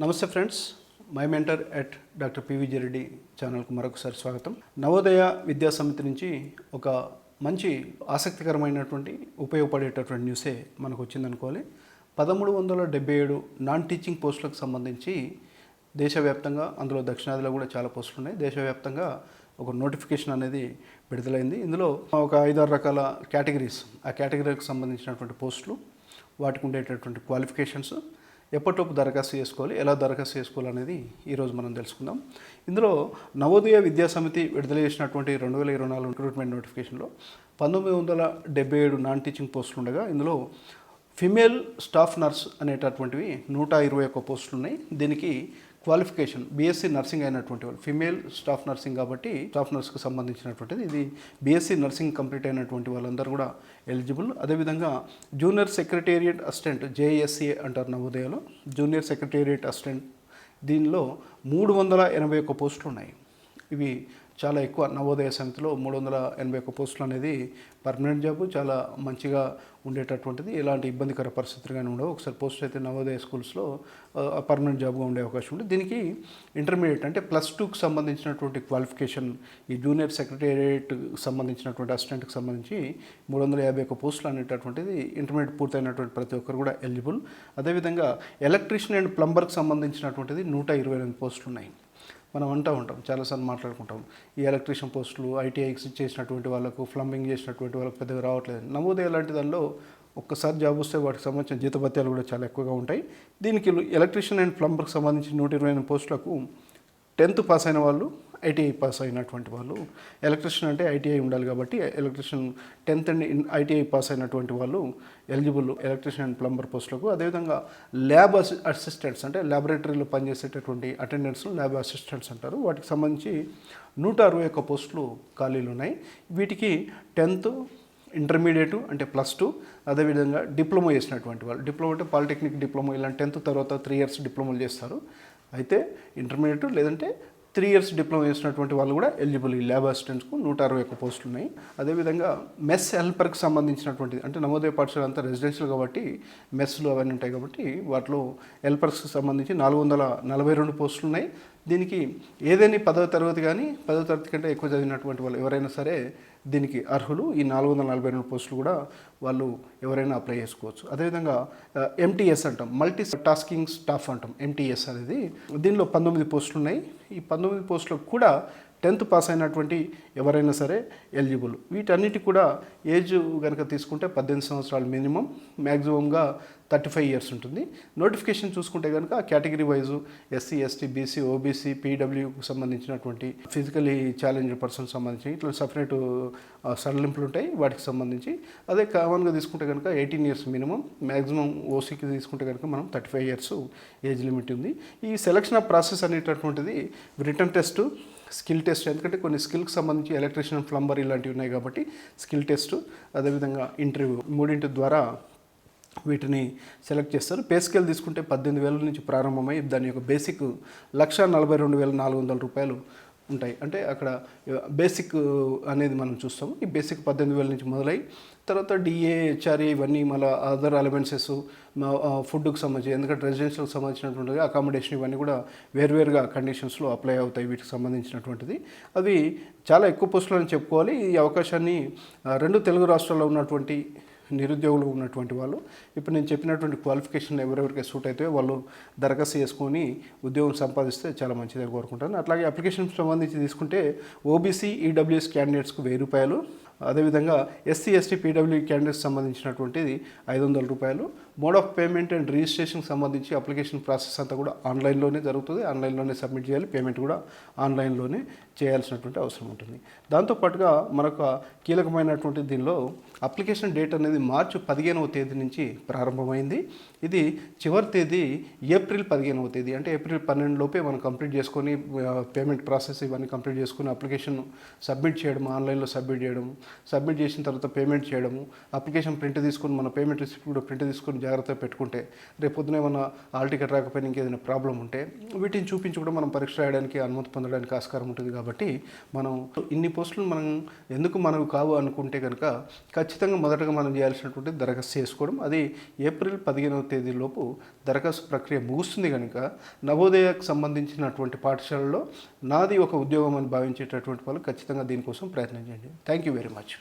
నమస్తే friends. My mentor at doctor PV Reddy ఛానల్కు మరొకసారి స్వాగతం. నవోదయ విద్యా సమితి నుంచి ఒక మంచి ఆసక్తికరమైనటువంటి ఉపయోగపడేటటువంటి న్యూసే మనకు వచ్చిందనుకోవాలి పదమూడు వందల డెబ్బై ఏడు నాన్ టీచింగ్ పోస్టులకు సంబంధించి దేశవ్యాప్తంగా అందులో దక్షిణాదిలో కూడా చాలా పోస్టులు ఉన్నాయి. దేశవ్యాప్తంగా ఒక నోటిఫికేషన్ అనేది విడుదలైంది. ఇందులో ఒక ఐదారు రకాల కేటగిరీస్. ఆ కేటగిరీకి సంబంధించినటువంటి పోస్టులు వాటికి ఉండేటటువంటి క్వాలిఫికేషన్స్ ఎప్పటిలోపు దరఖాస్తు చేసుకోవాలి ఎలా దరఖాస్తు చేసుకోవాలి అనేది ఈరోజు మనం తెలుసుకుందాం. ఇందులో నవోదయ విద్యా సమితి విడుదల చేసినటువంటి రెండు వేల ఇరవై నాలుగు రిక్రూట్మెంట్ నోటిఫికేషన్లో పంతొమ్మిది వందల డెబ్బై ఏడు నాన్ టీచింగ్ పోస్టులు ఉండగా ఇందులో ఫిమేల్ స్టాఫ్ నర్స్ అనేటటువంటివి నూట ఇరవై ఒక్క పోస్టులు ఉన్నాయి. దీనికి క్వాలిఫికేషన్ బీఎస్సీ నర్సింగ్ అయినటువంటి వాళ్ళు ఫిమేల్ స్టాఫ్ నర్సింగ్ కాబట్టి స్టాఫ్ నర్స్కి సంబంధించినటువంటిది ఇది బీఎస్సీ నర్సింగ్ కంప్లీట్ అయినటువంటి వాళ్ళందరూ కూడా ఎలిజిబుల్. అదేవిధంగా జూనియర్ సెక్రటేరియట్ అసిస్టెంట్ జేఎస్సీ అంటారు నవోదయలో జూనియర్ సెక్రటేరియట్ అసిస్టెంట్ దీనిలో మూడు వందల ఎనభై ఒక్క పోస్టులు ఉన్నాయి. ఇవి చాలా ఎక్కువ నవోదయ సమితిలో మూడు వందల ఎనభై ఒక్క పోస్టులు అనేది పర్మనెంట్ జాబ్ చాలా మంచిగా ఉండేటటువంటిది. ఎలాంటి ఇబ్బందికర పరిస్థితులు కానీ ఉండవు. ఒకసారి పోస్ట్ అయితే నవోదయ స్కూల్స్లో పర్మనెంట్ జాబ్గా ఉండే అవకాశం ఉంది. దీనికి ఇంటర్మీడియట్ అంటే ప్లస్ టూకి సంబంధించినటువంటి క్వాలిఫికేషన్ ఈ జూనియర్ సెక్రటేరియట్ సంబంధించినటువంటి అసిస్టెంట్కి సంబంధించి మూడు వందల యాభై ఒక్క పోస్టులు అనేటటువంటిది ఇంటర్మీడియట్ పూర్తయినటువంటి ప్రతి ఒక్కరు కూడా ఎలిజిబుల్. అదేవిధంగా ఎలక్ట్రీషియన్ అండ్ ప్లంబర్కి సంబంధించినటువంటిది నూట ఇరవై ఎనిమిది పోస్టులు ఉన్నాయి మనం అంటూ ఉంటాం చాలాసార్లు మాట్లాడుకుంటాం. ఈ ఎలక్ట్రీషియన్ పోస్టులు ఐటీఐస్ చేసినటువంటి వాళ్ళకు ప్లంబింగ్ చేసినటువంటి వాళ్ళకి పెద్దగా రావట్లేదు. నమోదయ లాంటి దానిలో ఒక్కసారి జాబ్ వస్తే వాటికి సంబంధించిన జీతభత్యాలు కూడా చాలా ఎక్కువగా ఉంటాయి. దీనికి ఎలక్ట్రీషియన్ అండ్ ప్లంబర్కి సంబంధించి నూట ఇరవై ఎనిమిది పోస్టులకు టెన్త్ పాస్ అయిన వాళ్ళు ఐటీఐ పాస్ అయినటువంటి వాళ్ళు ఎలక్ట్రిషియన్ అంటే ఐటీఐ ఉండాలి కాబట్టి electrician tenth and ITI pass అయినటువంటి వాళ్ళు ఎలిజిబుల్ ఎలక్ట్రిషియన్ అండ్ ప్లంబర్ పోస్టులకు. అదేవిధంగా ల్యాబ్ అసిస్టెంట్స్ అంటే ల్యాబొరేటరీలో పనిచేసేటటువంటి అటెండెంట్స్ ల్యాబ్ అసిస్టెంట్స్ అంటారు. వాటికి సంబంధించి నూట అరవై ఒక్క పోస్టులు ఖాళీలు ఉన్నాయి. వీటికి టెన్త్ ఇంటర్మీడియట్ అంటే ప్లస్ టూ అదేవిధంగా డిప్లొమా చేసినటువంటి వాళ్ళు. డిప్లొమా అంటే పాలిటెక్నిక్ డిప్లొమా ఇలా టెన్త్ తర్వాత త్రీ ఇయర్స్ డిప్లొమాలు చేస్తారు. అయితే ఇంటర్మీడియట్ లేదంటే త్రీ ఇయర్స్ డిప్లొమా చేసినటువంటి వాళ్ళు కూడా ఎలిజిబుల్. ఈ ల్యాబ్ అసిస్టెంట్స్కు నూట అరవై ఒక్క పోస్టులు ఉన్నాయి అదేవిధంగా మెస్ హెల్పర్కి సంబంధించినటువంటిది అంటే నవోదయ పాఠశాల అంతా రెసిడెన్షియల్ కాబట్టి మెస్లు అవన్నీ ఉంటాయి కాబట్టి వాటిలో హెల్పర్స్కి సంబంధించి నాలుగు వందల నలభై రెండు పోస్టులు ఉన్నాయి దీనికి ఏదైనా పదవ తరగతి కానీ పదవ తరగతి కంటే ఎక్కువ చదివినటువంటి వాళ్ళు ఎవరైనా సరే దీనికి అర్హులు. ఈ నాలుగు వందల నలభై రెండు పోస్టులు కూడా వాళ్ళు ఎవరైనా అప్లై చేసుకోవచ్చు. అదేవిధంగా ఎంటీఎస్ అంటాం. మల్టీ టాస్కింగ్ స్టాఫ్ అంటాం ఎంటీఎస్ అనేది దీనిలో పంతొమ్మిది పోస్టులు ఉన్నాయి ఈ పంతొమ్మిది పోస్టులకు కూడా టెన్త్ పాస్ అయినటువంటి ఎవరైనా సరే ఎలిజిబుల్. వీటన్నిటి కూడా ఏజ్ కనుక తీసుకుంటే పద్దెనిమిది సంవత్సరాలు మినిమం మ్యాక్సిమంగా థర్టీ ఫైవ్ ఇయర్స్ ఉంటుంది. నోటిఫికేషన్ చూసుకుంటే కనుక category wise SC ST BC OBC పీడబ్ల్యూకి సంబంధించినటువంటి ఫిజికలీ ఛాలెంజ్డ్ పర్సన్ సంబంధించి ఇట్లా సపరేట్ సడలింపులు ఉంటాయి వాటికి సంబంధించి. అదే కామన్గా తీసుకుంటే కనుక ఎయిటీన్ ఇయర్స్ మినిమం మ్యాక్సిమం ఓసీకి తీసుకుంటే కనుక మనం thirty five years age limit ఉంది. ఈ సెలక్షన్ ఆఫ్ ప్రాసెస్ అనేటటువంటిది రిటర్న్ టెస్ట్ స్కిల్ టెస్ట్ ఎందుకంటే కొన్ని స్కిల్కి సంబంధించి ఎలక్ట్రీషియన్ ప్లంబర్ ఇలాంటివి ఉన్నాయి కాబట్టి స్కిల్ టెస్ట్ అదేవిధంగా ఇంటర్వ్యూ మూడింటి ద్వారా వీటిని సెలెక్ట్ చేస్తారు. పే స్కేల్ తీసుకుంటే పద్దెనిమిది వేల నుంచి ప్రారంభమై దాని యొక్క బేసిక్ లక్ష నలభై రెండు వేల నాలుగు వందల రూపాయలు ఉంటాయి. అంటే అక్కడ బేసిక్ అనేది మనం చూస్తాము ఈ బేసిక్ పద్దెనిమిది వేల నుంచి మొదలై తర్వాత డిఏ హెచ్ఆర్ఏ ఇవన్నీ మళ్ళీ అదర్ ఎలిమెంట్సెస్ ఫుడ్కి సంబంధించి ఎందుకంటే రెసిడెన్షియల్కి సంబంధించినటువంటి అకామిడేషన్ ఇవన్నీ కూడా వేర్వేరుగా కండిషన్స్లో అప్లై అవుతాయి వీటికి సంబంధించినటువంటిది. అవి చాలా ఎక్కువ పోస్టులు అని చెప్పుకోవాలి. ఈ అవకాశాన్ని రెండు తెలుగు రాష్ట్రాల్లో ఉన్నటువంటి నిరుద్యోగులు ఉన్నటువంటి వాళ్ళు. ఇప్పుడు నేను చెప్పినటువంటి క్వాలిఫికేషన్ ఎవరెవరికి సూట్ అయితే వాళ్ళు దరఖాస్తు చేసుకొని ఉద్యోగం సంపాదిస్తే చాలా మంచిదని కోరుకుంటాను. అట్లాగే అప్లికేషన్ సంబంధించి తీసుకుంటే ఓబీసీ ఈడబ్ల్యూఎస్ క్యాండిడేట్స్కు వెయ్యి రూపాయలు అదేవిధంగా ఎస్సీ ఎస్టీ పీడబ్ల్యూ క్యాండిడేట్స్ సంబంధించినటువంటిది ఐదు వందల రూపాయలు. మోడ్ ఆఫ్ పేమెంట్ అండ్ రిజిస్ట్రేషన్కి సంబంధించి అప్లికేషన్ ప్రాసెస్ అంతా కూడా ఆన్లైన్లోనే జరుగుతుంది. ఆన్లైన్లోనే సబ్మిట్ చేయాలి. పేమెంట్ కూడా ఆన్లైన్లోనే చేయాల్సినటువంటి అవసరం ఉంటుంది. దాంతోపాటుగా మరొక కీలకమైనటువంటి దీనిలో అప్లికేషన్ డేట్ అనేది మార్చి పదిహేనవ తేదీ నుంచి ప్రారంభమైంది. ఇది చివరి తేదీ ఏప్రిల్ పదిహేనవ తేదీ. అంటే ఏప్రిల్ పన్నెండు లోపే మనం కంప్లీట్ చేసుకొని పేమెంట్ ప్రాసెస్ ఇవన్నీ కంప్లీట్ చేసుకొని అప్లికేషన్ సబ్మిట్ చేయడం ఆన్లైన్లో సబ్మిట్ చేయడం సబ్మిట్ చేసిన తర్వాత పేమెంట్ చేయడము అప్లికేషన్ ప్రింట్ తీసుకొని మన పేమెంట్ రిసిప్ట్ కూడా ప్రింట్ తీసుకొని జాగ్రత్తగా పెట్టుకుంటే రేపు పొద్దున ఏమన్నా ఆల్ టికెట్ రాకపోయినా ఇంకేదైనా ప్రాబ్లం ఉంటే వీటిని చూపించి కూడా మనం పరీక్ష రాయడానికి అనుమతి పొందడానికి ఆస్కారం ఉంటుంది కాబట్టి మనం ఇన్ని పోస్టులు మనం ఎందుకు మనకు కావు అనుకుంటే కనుక ఖచ్చితంగా మొదటగా మనం చేయాల్సినటువంటి దరఖాస్తు చేసుకోవడం. అది ఏప్రిల్ పదిహేనవ తేదీలోపు దరఖాస్తు ప్రక్రియ ముగుస్తుంది కనుక నవోదయకు సంబంధించినటువంటి పాఠశాలలో నాది ఒక ఉద్యోగం అని భావించేటటువంటి వాళ్ళు ఖచ్చితంగా దీనికోసం ప్రయత్నం చేయండి. Thank you very much much.